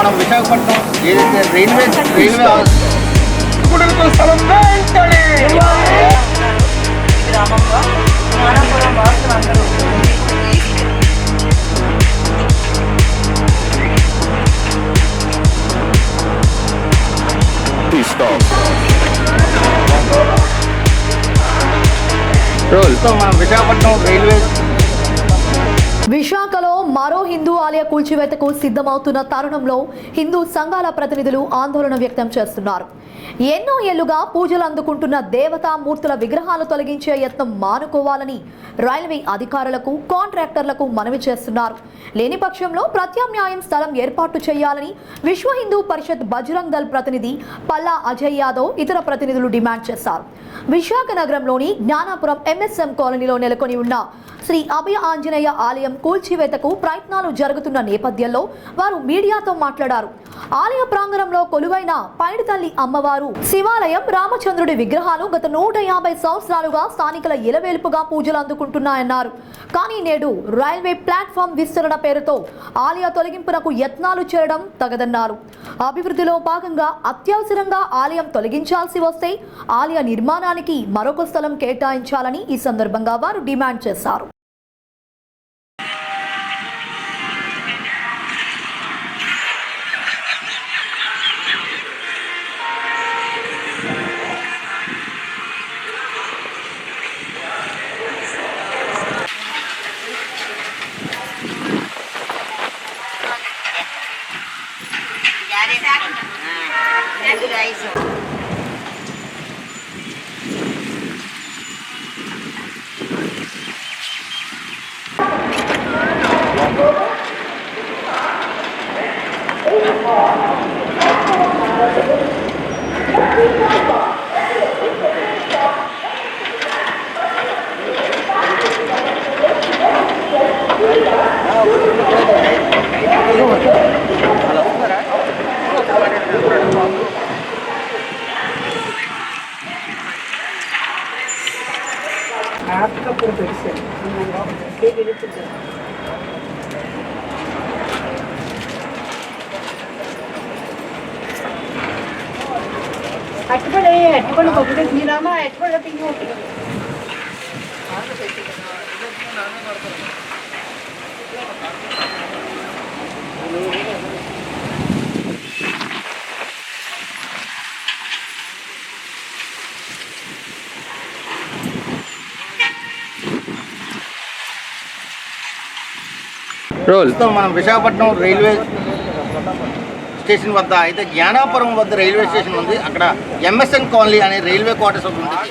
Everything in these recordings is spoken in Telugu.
మనం విశాఖపట్నం ఏదైతే రైల్వే రైల్వే కుటుంబ స్థలం వెంటనే. గ్రామంలో మానపురం వాసులందరూ సో మనం విశాఖపట్నం రైల్వే ఒడిశాలో మరో హిందూ ఆలయ కూల్చివేతకు సిద్ధమవుతున్న తరుణంలో హిందూ సంఘాల ప్రతినిధులు ఆందోళన వ్యక్తం చేస్తున్నారు. ఎన్నో ఏళ్ళుగా పూజలు అందుకుంటున్న దేవతా మూర్తుల విగ్రహాలు తొలగించే యత్నం మానుకోవాలని రైల్వే అధికారులకు కాంట్రాక్టర్లకు మనవి చేస్తున్నారు. లేని పక్షంలో ప్రత్యామ్నాయం స్థలం ఏర్పాటు చేయాలని విశ్వ హిందూ పరిషత్ బజరంగ్ దళ్ ప్రతినిధి పల్లా అజయ్ యాదవ్ ఇతర ప్రతినిధులు డిమాండ్ చేశారు. విశాఖ నగరంలోని జ్ఞానాపురం ఎంఎస్ఎం కాలనీలో నెలకొని ఉన్న శ్రీ అభయ ఆంజనేయ ఆలయం కూల్చివేతకు ప్రయత్నాలు జరుగుతున్న నేపథ్యంలో వారు మీడియాతో మాట్లాడారు. ఆలయ ప్రాంగణంలో కొలువైన పైడితల్లి అమ్మవారు శివాలయం రామచంద్రుడి విగ్రహాలు గత నూట యాభై సంవత్సరాలుగా స్థానికుల ఇలవేలుపుగా పూజలు అందుకుంటున్నాయన్నారు. కానీ నేడు రైల్వే ప్లాట్ఫామ్ విస్తరణ పేరుతో ఆలయ తొలగింపునకు యత్నాలు చేయడం తగదన్నారు. అభివృద్ధిలో భాగంగా అత్యవసరంగా ఆలయం తొలగించాల్సి వస్తే ఆలయ నిర్మాణానికి మరొక స్థలం కేటాయించాలని ఈ సందర్భంగా వారు డిమాండ్ చేశారు. అట్టుపడి అట్టుపడి ఒకటి తినామా అట్టుపడి తిని రోల్. మనం విశాఖపట్నం రైల్వే స్టేషన్ వద్ద అయితే జ్ఞానాపురం వద్ద రైల్వే స్టేషన్ ఉంది. అక్కడ ఎంఎస్ఎన్ కాలనీ అనే రైల్వే క్వార్టర్స్ ఒకటి ఉంది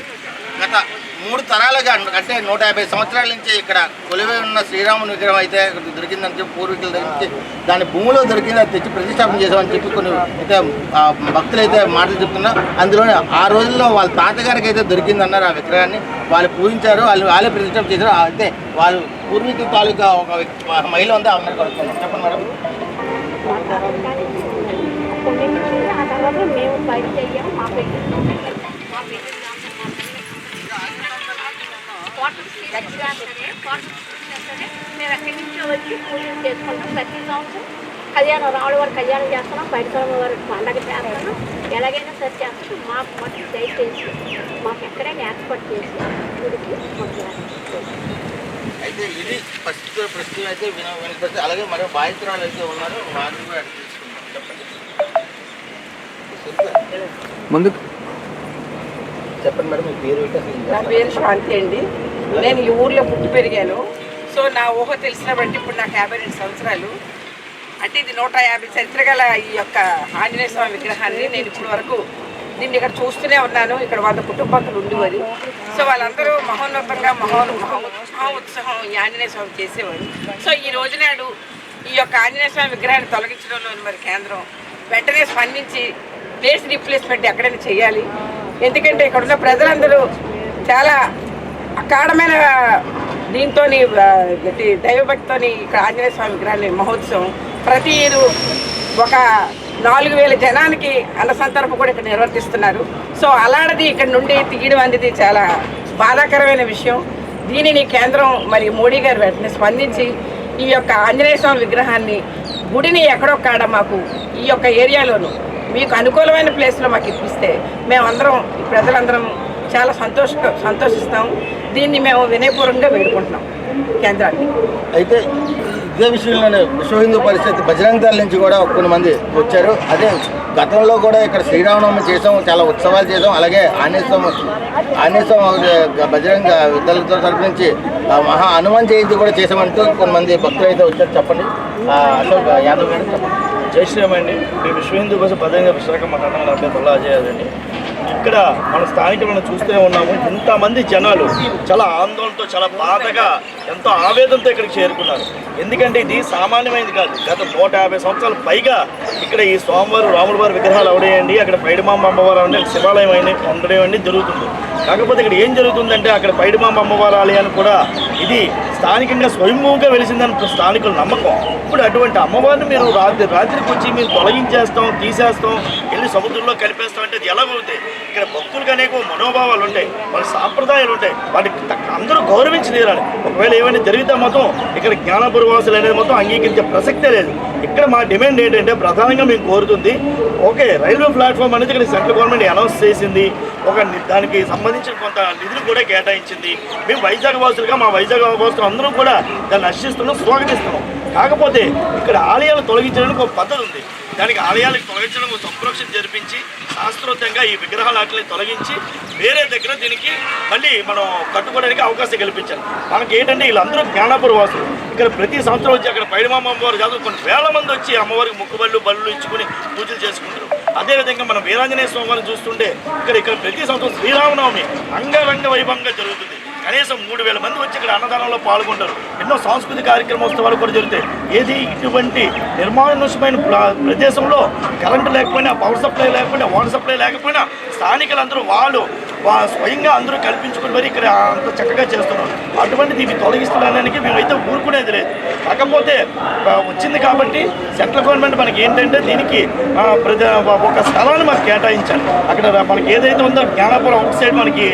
గత మూడు తరాలుగా అంటే నూట యాభై సంవత్సరాల నుంచి ఇక్కడ కొలివే ఉన్న శ్రీరాముని విగ్రహం అయితే దొరికిందని చెప్పి పూర్వీకుల దగ్గర నుంచి దాని భూమిలో దొరికింది అది తెచ్చి ప్రతిష్టాపన చేసామని చెప్పి కొన్ని అయితే భక్తులు అయితే మాటలు చెప్తున్నారు. అందులోనే ఆ రోజుల్లో వాళ్ళ తాతగారికి అయితే దొరికిందన్నారు ఆ విగ్రహాన్ని. వాళ్ళు పూజించారు వాళ్ళు వాళ్ళే ప్రతిష్టాపన చేశారు. అయితే వాళ్ళు పూర్వీకుల తాలూకా ఒక వ్యక్తి- మహిళ ఉంది? ఆమె చెప్పండి మేడం. మేము బయట చెయ్యాము మా పెళ్ళి మా పెళ్ళి మేము ఎక్కడి నుంచో వచ్చి పూజలు చేసుకుంటాం ప్రతి సంవత్సరం కళ్యాణం రాముల వారి కళ్యాణం చేస్తున్నాం బయట వారి పండగ చేస్తున్నాం ఎలాగైనా సరి చేస్తున్నాం మాకు మట్టి దయచేసి మాకు ఎక్కడైనా ఏర్పాటు చేసి గుడికి అయితే ఇది ప్రస్తుతం అయితే వినపడితే అలాగే మరో బాధితురాలు అయితే ఉన్నారు. వారిని కూడా. చెప్పండి. ముందు చెప్పండి మేడం మీ పేరు నా పేరు శాంతి అండి. నేను ఈ ఊర్లో పుట్టి పెరిగాను. సో నా ఊహ తెలిసిన బట్టి ఇప్పుడు నాకు యాభై రెండు సంవత్సరాలు. అంటే ఇది నూట యాభై చరిత్ర గల ఈ యొక్క ఆంజనేయ స్వామి విగ్రహాన్ని నేను ఇప్పటి వరకు దీన్ని ఇక్కడ చూస్తూనే ఉన్నాను. ఇక్కడ వాళ్ళ కుటుంబాలు ఉండేవారు సో వాళ్ళందరూ మహోన్నతంగా మహోన్ మహోత్సవం ఈ ఆంజనేయ స్వామి చేసేవారు. సో ఈ రోజు నాడు ఈ యొక్క ఆంజనేయ స్వామి విగ్రహాన్ని తొలగించడంలో మరి కేంద్రం వెంటనే స్పందించి ప్లేస్ రీప్లేస్మెంట్ ఎక్కడైనా చేయాలి. ఎందుకంటే ఇక్కడ ఉన్న ప్రజలందరూ చాలా అకాడమైన దీంతో దైవభక్తితోని ఇక్కడ ఆంజనేయ స్వామి విగ్రహాన్ని మహోత్సవం. ప్రతి ఒక నాలుగు వేల జనానికి అన్నసంతరపు కూడా ఇక్కడ నిర్వర్తిస్తున్నారు. సో అలాంటిది ఇక్కడ నుండి తీయడం అనేది చాలా బాధాకరమైన విషయం. దీనిని కేంద్రం మరి మోడీ గారు వెంటనే స్పందించి ఈ యొక్క ఆంజనేయ స్వామి విగ్రహాన్ని గుడిని ఎక్కడో కాడ మాకు ఈ యొక్క ఏరియాలోను మీకు అనుకూలమైన ప్లేస్లో మాకు ఇప్పిస్తే మేమందరం ప్రజలందరం చాలా సంతోష సంతోషిస్తాం. దీన్ని మేము వినయపూర్వకంగా వేడుకుంటున్నాం కేంద్రాన్ని. అయితే ఇదే విషయంలోనే విశ్వ హిందూ పరిషత్ బజరంగ దళ నుంచి కూడా కొన్ని మంది వచ్చారు. అదే గతంలో కూడా ఇక్కడ శ్రీరామనవమి చేసాం చాలా ఉత్సవాలు చేసాం. అలాగే ఆనేశ్వరం ఆనేశ్వరం బజరంగ దళతో తరపు నుంచి మహా హనుమాన్ జయంతి కూడా చేసామంటూ కొంతమంది భక్తులు అయితే వచ్చారు. చెప్పండి. అశోక్ యాదవ్ గారు చెప్పండి. జై శ్రీరామ్ అండి మీ విశ్వ హిందూ బస్సు భద్రంగా విశాఖ మా కన్నడ నా పేరు తొల్ల ఇక్కడ మన స్థానికులను చూస్తూనే ఉన్నాము. ఇంతమంది జనాలు చాలా ఆందోళనతో చాలా బాధగా ఎంతో ఆవేదనతో ఇక్కడికి చేరుకున్నారు. ఎందుకంటే ఇది సామాన్యమైనది కాదు. గత నూట యాభై సంవత్సరాల పైగా ఇక్కడ ఈ స్వామివారు రాములవారి విగ్రహాలు అవడేయండి. అక్కడ పైడిమాంబ అమ్మవారు అంటే శివాలయం అయిన ఉండడం అండి జరుగుతుంది. కాకపోతే ఇక్కడ ఏం జరుగుతుందంటే అక్కడ పైడిమాంబ అమ్మవారి ఆలయాన్ని కూడా ఇది స్థానికంగా స్వయంభూగా వెలిసిందని స్థానికుల నమ్మకం. ఇప్పుడు అటువంటి అమ్మవారిని మీరు రాత్రి రాత్రికి వచ్చి మీరు తొలగించేస్తాం తీసేస్తాం వెళ్ళి సముద్రంలో కలిపేస్తాం అంటే అది ఎలా అవుతాయి ఇక్కడ భక్తులకు అనేక మనోభావాలు ఉంటాయి వాళ్ళ సాంప్రదాయాలు ఉంటాయి. వాటికి అందరూ గౌరవించి తీరాలి ఒకవేళ ఏమైనా జరిగితే మొత్తం ఇక్కడ జ్ఞానపురవాసులు అనేది మొత్తం అంగీకరించే ప్రసక్తే లేదు. ఇక్కడ మా డిమాండ్ ఏంటంటే ప్రధానంగా మేము కోరుతుంది ఓకే రైల్వే ప్లాట్ఫామ్ అనేది ఇక్కడ సెంట్రల్ గవర్నమెంట్ అనౌన్స్ చేసింది. ఒక దానికి సంబంధించిన కొంత నిధులు కూడా కేటాయించింది. మేము వైజాగ్ వాసులుగా మా వైజాగ్ వాసులు అందరం కూడా దాన్ని హర్షిస్తున్నాం స్వాగతిస్తున్నాం. కాకపోతే ఇక్కడ ఆలయాలు తొలగించడానికి ఒక పద్ధతి ఉంది. దానికి ఆలయాలకు తొలగించడం ఒక సంరక్షణ జరిపించి శాస్త్రోక్తంగా ఈ విగ్రహాలు వాటిని తొలగించి వేరే దగ్గర దీనికి మళ్ళీ మనం కట్టుకోవడానికి అవకాశం కల్పించాలి మనకి ఏంటంటే వీళ్ళందరూ జ్ఞానాపుర వాసులు. ఇక్కడ ప్రతి సంవత్సరం వచ్చి అక్కడ పైడిమామ అమ్మవారు కాదు కొన్ని వేల మంది వచ్చి అమ్మవారికి ముక్కుబళ్ళు బళ్ళు ఇచ్చుకుని పూజలు చేసుకుంటారు. అదేవిధంగా మనం వీరాంజనేయ వారిని చూస్తుంటే ఇక్కడ ఇక్కడ ప్రతి సంవత్సరం శ్రీరామనవమి అంగరంగ వైభవంగా జరుగుతుంది. కనీసం మూడు వేల మంది వచ్చి ఇక్కడ అన్నదానంలో పాల్గొంటారు. ఎన్నో సాంస్కృతిక కార్యక్రమోత్సవాలు కూడా జరుగుతాయి. ఏది ఇటువంటి నిర్మానుషమైన ప్ర- ప్రదేశంలో కరెంటు లేకపోయినా పవర్ సప్లై లేకపోయినా వాటర్ సప్లై లేకపోయినా స్థానికులందరూ వాళ్ళు వా- స్వయంగా అందరూ కల్పించుకుని మరి ఇక్కడ అంత చక్కగా చేస్తున్నారు. అటువంటిది ఇవి తొలగిస్తున్నానికి మేమైతే ఊరుకునేది లేదు. కాకపోతే వచ్చింది కాబట్టి సెంట్రల్ గవర్నమెంట్ మనకి ఏంటంటే దీనికి ఆ, ఒక స్థలాన్ని మాకు కేటాయించాలి. అక్కడ మనకి ఏదైతే ఉందో జ్ఞానాపురం అవుట్ సైడ్ మనకి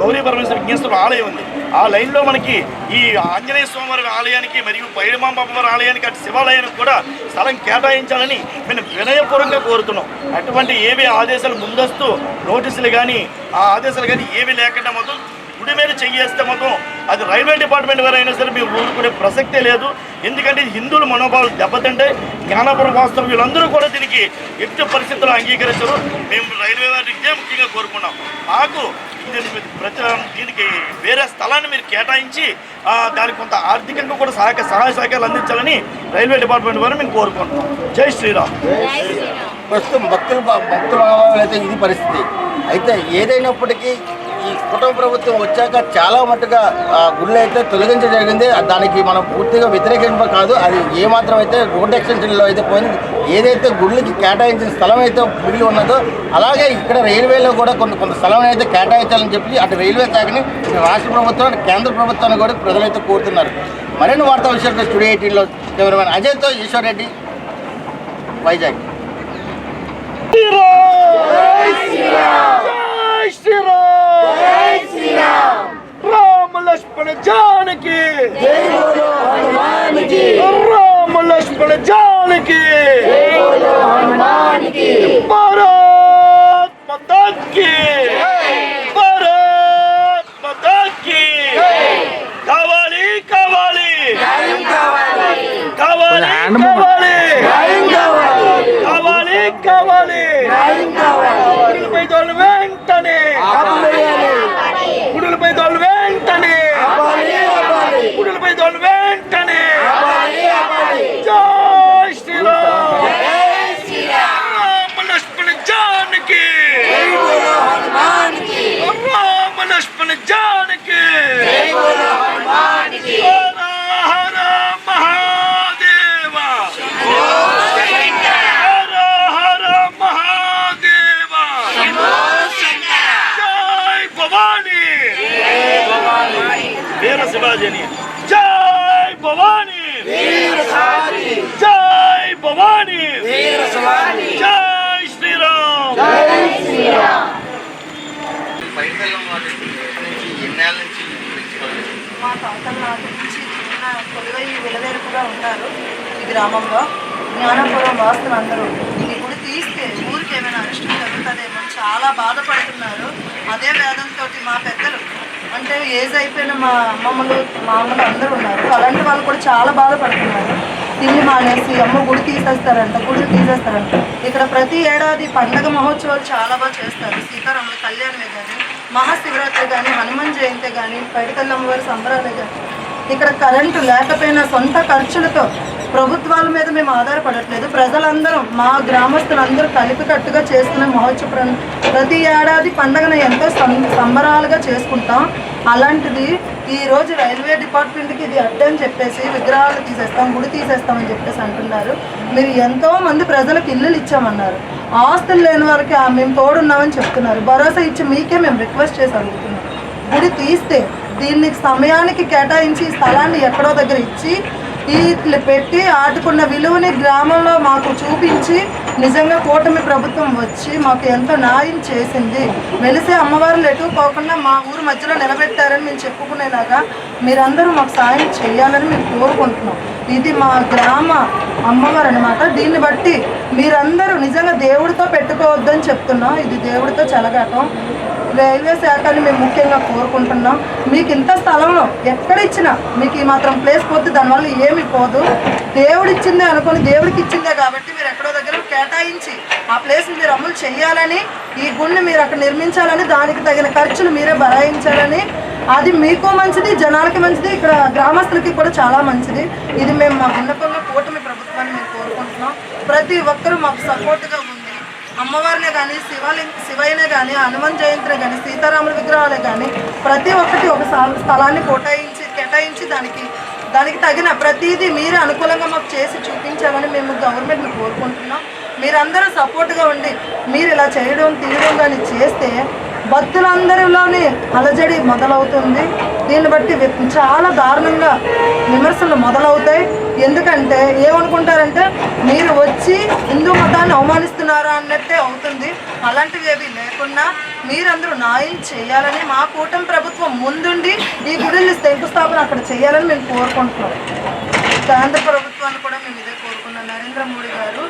గౌరీ పరమేశ్వర విజ్ఞేశ్వర ఆలయం ఉంది. ఆ లైన్లో మనకి ఈ ఆంజనేయ స్వామివారి ఆలయానికి మరియు పైడిమాంబ ఆలయానికి అటు శివాలయానికి కూడా స్థలం కేటాయించాలని మేము వినయపూర్వకంగా కోరుతున్నాం. అటువంటి ఏవి ఆదేశాలు ముందస్తు నోటీసులు కానీ ఆ ఆదేశాలు కానీ ఏవి లేకుండా మొత్తం గుడి మీద చెయ్యేస్తే మొత్తం అది రైల్వే డిపార్ట్మెంట్ వారైనా అయినా సరే మీరు ఊరుకునే ప్రసక్తే లేదు. ఎందుకంటే హిందువుల మనోభావాలు దెబ్బతింటే జ్ఞానపురం వాస్తవం వీళ్ళందరూ కూడా దీనికి ఎట్టి పరిస్థితుల్లో అంగీకరించరు. మేము రైల్వే వారికి ఇదే ముఖ్యంగా కోరుకున్నాం. మాకు దీనికి ప్రతి దీనికి వేరే స్థలాన్ని మీరు కేటాయించి దానికి కొంత ఆర్థికంగా కూడా సహాయక సహాయ సహకారాలు అందించాలని రైల్వే డిపార్ట్మెంట్ వారు మేము కోరుకుంటున్నాం. జై శ్రీరామ్. ప్రస్తుతం భక్తుల భక్తుల భావాలు అయితే ఇది పరిస్థితి. అయితే ఏదైనప్పటికీ ఈ కుటుంబ ప్రభుత్వం వచ్చాక చాలా మట్టుగా గుళ్ళు అయితే తొలగించడం జరిగింది. దానికి మనం పూర్తిగా వ్యతిరేకింప కాదు. అది ఏమాత్రం అయితే రోడ్ ఎక్స్టెన్షన్లో అయితే పోయింది. ఏదైతే గుళ్ళకి కేటాయించిన స్థలం అయితే మిగిలి ఉన్నదో అలాగే ఇక్కడ రైల్వేలో కూడా కొంత కొంత స్థలం అయితే కేటాయించాలని చెప్పి అటు రైల్వే శాఖని రాష్ట్ర ప్రభుత్వం కేంద్ర ప్రభుత్వాన్ని కూడా ప్రజలైతే కోరుతున్నారు. మరిన్ని వార్తా విషయాలు స్టూడియో ఎయిటీన్లో కెమెరామెన్ అజయ్తో ఈశ్వర్ రెడ్డి వైజాగ్. श्री राम जय श्री राम राम लक्ष्मण जान के। राम लक्ष्मण जान के। जय। बोलो हनुमान भारत कवाली। कवाली। कवाली कवाली। कवाली कवाली। జై భవానీ! జై శ్రీరామ్! మా తాతల నాటి నుంచి చిన్న కొలువై విలవేరుపుగా ఉన్నారు ఈ గ్రామంలో జ్ఞానపురం వాస్తులు అందరూ ఈ గుడి తీస్తే ఊరికి ఏమైనా అరిష్టం జరుగుతుందేమో చాలా బాధపడుతున్నారు అదే వేదంతో మా పెద్దలు అంటే ఏజ్ అయిపోయిన మా అమ్మమ్మలు మా అమ్మలు అందరూ ఉన్నారు. అలాంటి వాళ్ళు కూడా చాలా బాధపడుతున్నారు. తిండి మానేసి అమ్మ గుడి తీసేస్తారంట గుడి తీసేస్తారంట. ఇక్కడ ప్రతి ఏడాది పండగ మహోత్సవాలు చాలా బాగా చేస్తారు. సీతారాముల కళ్యాణమే కానీ మహాశివరాత్రి కానీ హనుమాన్ జయంతి కానీ పైడితల్లమ్మ వారి సంబరాలే కానీ ఇక్కడ కరెంటు లేకపోయినా సొంత ఖర్చులతో ప్రభుత్వాల మీద మేము ఆధారపడట్లేదు. ప్రజలందరం మా గ్రామస్తులందరూ కలిపికట్టుగా చేసుకునే మహోత్సవం ప్రతి ఏడాది పండగను ఎంతో సంబరాలుగా చేసుకుంటాం. అలాంటిది ఈరోజు రైల్వే డిపార్ట్మెంట్కి ఇది అడ్డని చెప్పేసి విగ్రహాలు తీసేస్తాం గుడి తీసేస్తామని చెప్పేసి అంటున్నారు. మీరు ఎంతో మంది ప్రజలకు ఇల్లులు ఇచ్చామన్నారు. ఆస్తులు లేని వారికి "ఆ, మేము తోడున్నామని చెప్తున్నారు. భరోసా ఇచ్చి మీకే మేము రిక్వెస్ట్ చేసి అడుగుతున్నాం. గుడి తీస్తే దీన్ని సమయానికి కేటాయించి స్థలాన్ని ఎక్కడో దగ్గర ఇచ్చి ఇట్లు పెట్టి ఆటుకున్న విలువని గ్రామంలో మాకు చూపించి నిజంగా కూటమి ప్రభుత్వం వచ్చి మాకు ఎంతో న్యాయం చేసింది. వెలిసే అమ్మవారులు ఎటు పోకుండా మా ఊరు మధ్యలో నిలబెట్టారని మేము చెప్పుకునేలాగా మీరందరూ మాకు సాయం చేయాలని మేము కోరుకుంటున్నాం. ఇది మా గ్రామ అమ్మవారు అనమాట దీన్ని బట్టి మీరందరూ నిజంగా దేవుడితో పెట్టుకోవద్దని చెప్తున్నాం. ఇది దేవుడితో చెలగాటం. రైల్వే శాఖని మేము ముఖ్యంగా కోరుకుంటున్నాం. మీకు ఇంత స్థలంలో ఎక్కడ ఇచ్చినా మీకు ఈ మాత్రం ప్లేస్ పోతే దానివల్ల ఏమి పోదు. దేవుడు ఇచ్చిందే అనుకొని దేవుడికి ఇచ్చిందే కాబట్టి మీరు ఎక్కడో దగ్గర కేటాయించి ఆ ప్లేస్ మీరు అమలు చేయాలని ఈ గుడిని మీరు అక్కడ నిర్మించాలని దానికి తగిన ఖర్చులు మీరే భరాయించాలని అది మీకు మంచిది జనాలకి మంచిది ఇక్కడ గ్రామస్తులకి కూడా చాలా మంచిది. ఇది మేము మా విన్నపంగా కూటమి ప్రభుత్వాన్ని మేము కోరుకుంటున్నాం. ప్రతి ఒక్కరూ మాకు సపోర్ట్గా ఉంది. అమ్మవారినే కానీ శివాలి శివయ్యనే కానీ హనుమాన్ జయంతినే కానీ సీతారాముల విగ్రహాలే కానీ ప్రతి ఒక్కటి ఒక స్థలాన్ని కేటాయించి కేటాయించి దానికి దానికి తగిన ప్రతిదీ మీరే అనుకూలంగా మాకు చేసి చూపించామని మేము గవర్నమెంట్ని కోరుకుంటున్నాం. మీరందరూ సపోర్ట్గా ఉండి మీరు ఇలా చేయడం తీయడం కానీ చేస్తే భక్తులందరిలోని అలజడి మొదలవుతుంది. దీన్ని బట్టి చాలా దారుణంగా విమర్శలు మొదలవుతాయి. ఎందుకంటే ఏమనుకుంటారంటే మీరు వచ్చి హిందూ మతాన్ని అవమానిస్తున్నారా అన్నట్టే అవుతుంది. అలాంటివి ఏవి లేకుండా మీరందరూ న్యాయం చేయాలని మా కూటమి ప్రభుత్వం ముందుండి ఈ గుడిని శంకుస్థాపన అక్కడ చేయాలని మేము కోరుకుంటున్నాం. కేంద్ర ప్రభుత్వాన్ని కూడా మేము ఇదే కోరుకున్నాం. నరేంద్ర మోడీ గారు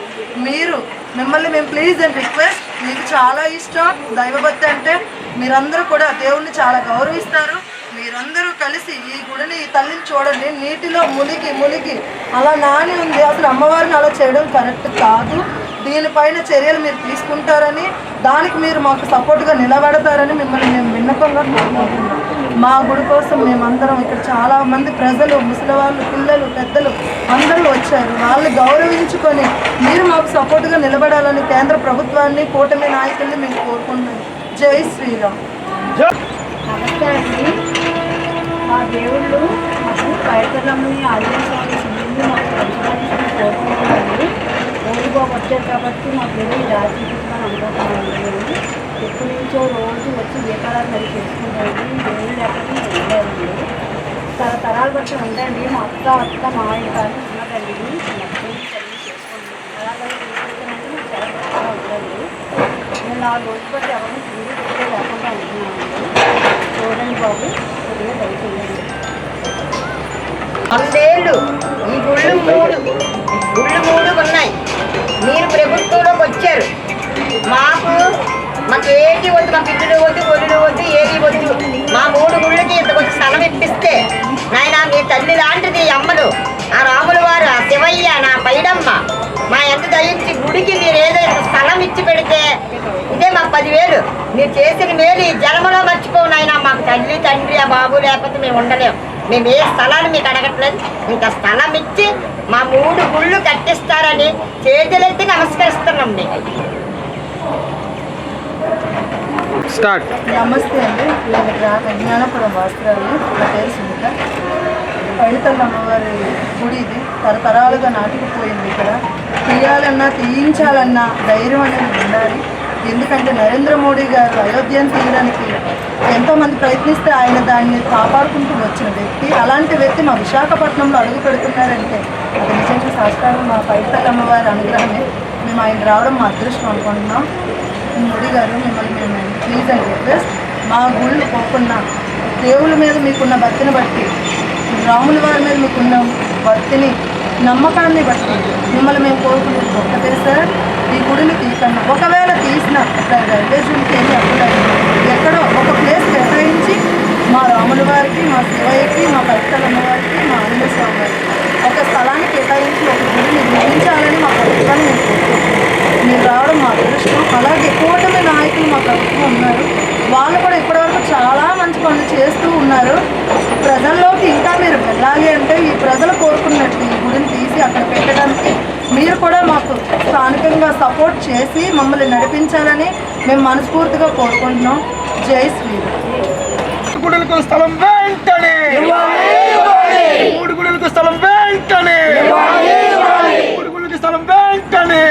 మీరు మిమ్మల్ని మేము ప్లీజ్ అండ్ రిక్వెస్ట్ మీకు చాలా ఇష్టం దైవభక్తి అంటే మీరందరూ కూడా దేవుణ్ణి చాలా గౌరవిస్తారు. మీరందరూ కలిసి ఈ గుడిని ఈ తల్లిని చూడండి నీటిలో మునిగి మునిగి అలా నాని ఉంది. అసలు అమ్మవారిని అలా చేయడం కరెక్ట్ కాదు. దీనిపైన చర్యలు మీరు తీసుకుంటారని దానికి మీరు మాకు సపోర్ట్గా నిలబడతారని మిమ్మల్ని మేము విన్నపంగా కోరుకుంటున్నాం. మా గుడి కోసం మేమందరం ఇక్కడ చాలా మంది ప్రజలు ముసలి వాళ్ళు పిల్లలు పెద్దలు అందరూ వచ్చారు. వాళ్ళు గౌరవించుకొని మీరు మాకు సపోర్ట్గా నిలబడాలని కేంద్ర ప్రభుత్వాన్ని కూటమి నాయకుల్ని మేము కోరుకుంటున్నాం. జై శ్రీరామ్. నమస్తే అండి. మా దేవుళ్ళు మాకు ఆంజనేయ మాకు వచ్చారు కాబట్టి మా దేవుడు రాజీవించమని అనుకుంటున్నాము మేము ఎప్పటి నుంచో రోజు వచ్చి దీపారాలు మరి చేసుకుంటాము దేవుళ్ళు లేకపోతే మేము వెళ్ళామండి తరతరాలు ఉందండి మా అత్త అత్త మా ఇంటి ఉన్నదండి నేను నాలుగు రోజులు బట్టి ఎవరిని తిరిగి తిరిగి లేకుండా ఉంటున్నానండి. చూడండి బాబు కొద్దిగా దయచేయండి వందేళ్ళు ఈ గుళ్ళు మూడు గుళ్ళు మూడు ఉన్నాయి మీరు ప్రభుత్వంలోకి వచ్చారు. మాకు మాకు ఏది వద్దు మాకు ఇల్లు వద్దు ఒళ్ళు వద్దు ఏది వద్దు. మా మూడు గుళ్ళకి ఇంత కొంచెం స్థలం ఇప్పిస్తే నాయన మీ తల్లి లాంటిది అమ్మలు. ఆ రాముల వారు ఆ శివయ్య నా పైడమ్మ. మా ఎంత దయించి గుడికి మీరు ఏదో స్థలం ఇచ్చి పెడితే ఇదే మాకు పదివేలు. మీరు చేసిన మేలు ఈ జన్మలో మర్చిపోవు నాయన. మాకు తల్లి తండ్రి ఆ బాబు లేకపోతే మేము ఉండలేము మేము ఏ స్థలాన్ని మీకు అడగట్లేదు. ఇంకా స్థలం ఇచ్చి మా మూడు గుళ్ళు కట్టిస్తారని చేతులెత్తి నమస్కరిస్తున్నాం మీకు నమస్తే అండి. నేను విజ్ఞానపురం జ్ఞానపురం నా పేరు సునీత. పైడితల్ల అమ్మవారి గుడి ఇది. తరతరాలుగా నాటుకుపోయింది ఇక్కడ. తీయాలన్నా తీయించాలన్నా ధైర్యం అనేది ఉండాలి. ఎందుకంటే నరేంద్ర మోడీ గారు అయోధ్యను తీయడానికి ఎంతోమంది ప్రయత్నిస్తే ఆయన దాన్ని కాపాడుకుంటూ వచ్చిన వ్యక్తి. అలాంటి వ్యక్తి మా విశాఖపట్నంలో అడుగు పెడుతున్నారంటే అది నిజంగా శాస్త్రాలు మా పైడితల్ల అమ్మవారి అనుగ్రహమే. మేము ఆయన రావడం మా అదృష్టం అనుకుంటున్నాం. మోడీ గారు మిమ్మల్ని మేము ప్లీజ్ అండ్ రిక్వెస్ట్ మా గుళ్ళు పోకుండా దేవుళ్ళ మీద మీకున్న భక్తిని బట్టి రాముల వారి మీద మీకున్న భక్తిని నమ్మకాన్ని బట్టి మిమ్మల్ని మేము కోరుకుంటున్నాం. ఒక్కటే సార్ ఈ గుడిని తీయకన్నా ఒకవేళ తీసిన రైల్వే జోన్కి ఏమి అవ్వలేదు ఎక్కడో ఒక ప్లేస్ కేటాయించి మా రాముల వారికి మా శివయ్యకి మా భక్తులమ్మ అమ్మవారికి మా ఆంజనేయ స్వామి వారికి ఒక స్థలాన్ని కేటాయించి ఒక గుడి నిర్మించాలని మా ప్రభుత్వాన్ని నేను కోరుకుంటున్నాను మీరు రావడం మా అదృష్టం అలాగే కూటమి నాయకులు మా ప్రభుత్వం ఉన్నారు వాళ్ళు కూడా ఇప్పటివరకు చాలా మంచి పనులు చేస్తూ ఉన్నారు ప్రజల్లోకి ఇంకా మీరు వెళ్ళాలి అంటే ఈ ప్రజలు కోరుకున్నట్టు ఈ గుడిని తీసి అక్కడ పెట్టడానికి మీరు కూడా మాకు స్థానికంగా సపోర్ట్ చేసి మమ్మల్ని నడిపించాలని మేము మనస్ఫూర్తిగా కోరుకుంటున్నాం జై శ్రీరామ్ గుడులకు స్థలం వెంటనే మూడు గుడులకు స్థలం వెంటనే మూడు గుడులకు స్థలం వెంటనే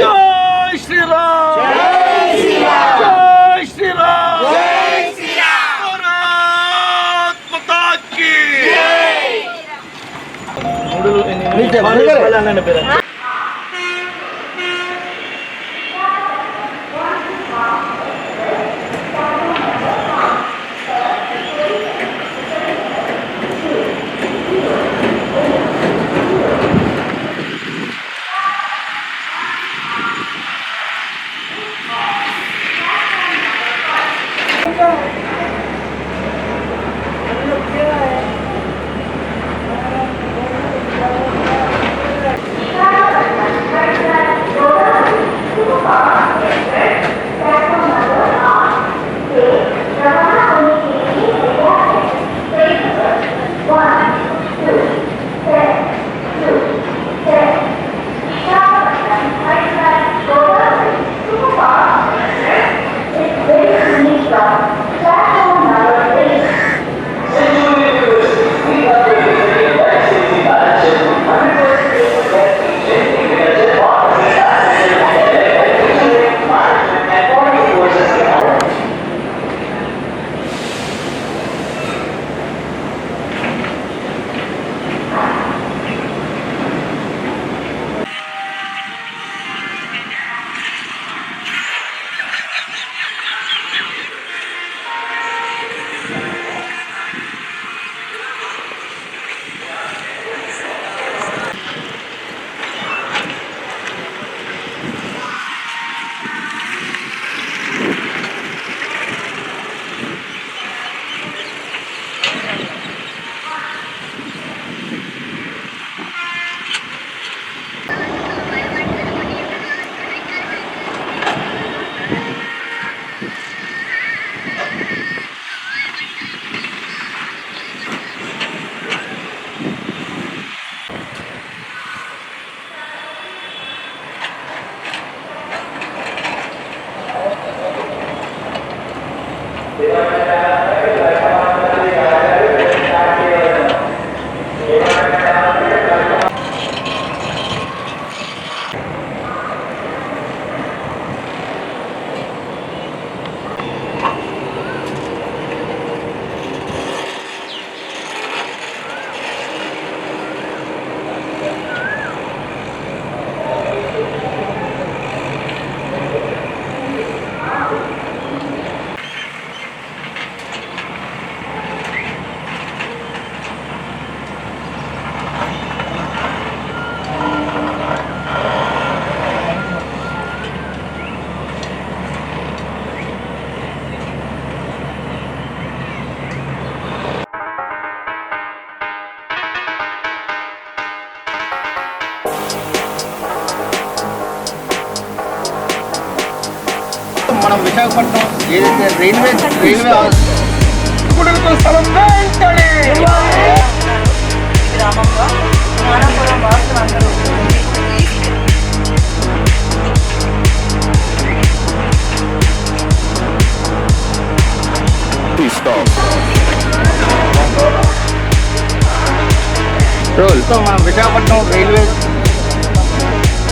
జై శ్రీరామ్ జై శ్రీరామ్ మూడు విశాఖపట్నం ఏదైతే రైల్వే రైల్వే గుడులకు స్థలం వెంటనే ఈ గ్రామంలో జ్ఞానాపురం వాసులందరూ సో మనం విశాఖపట్నం రైల్వే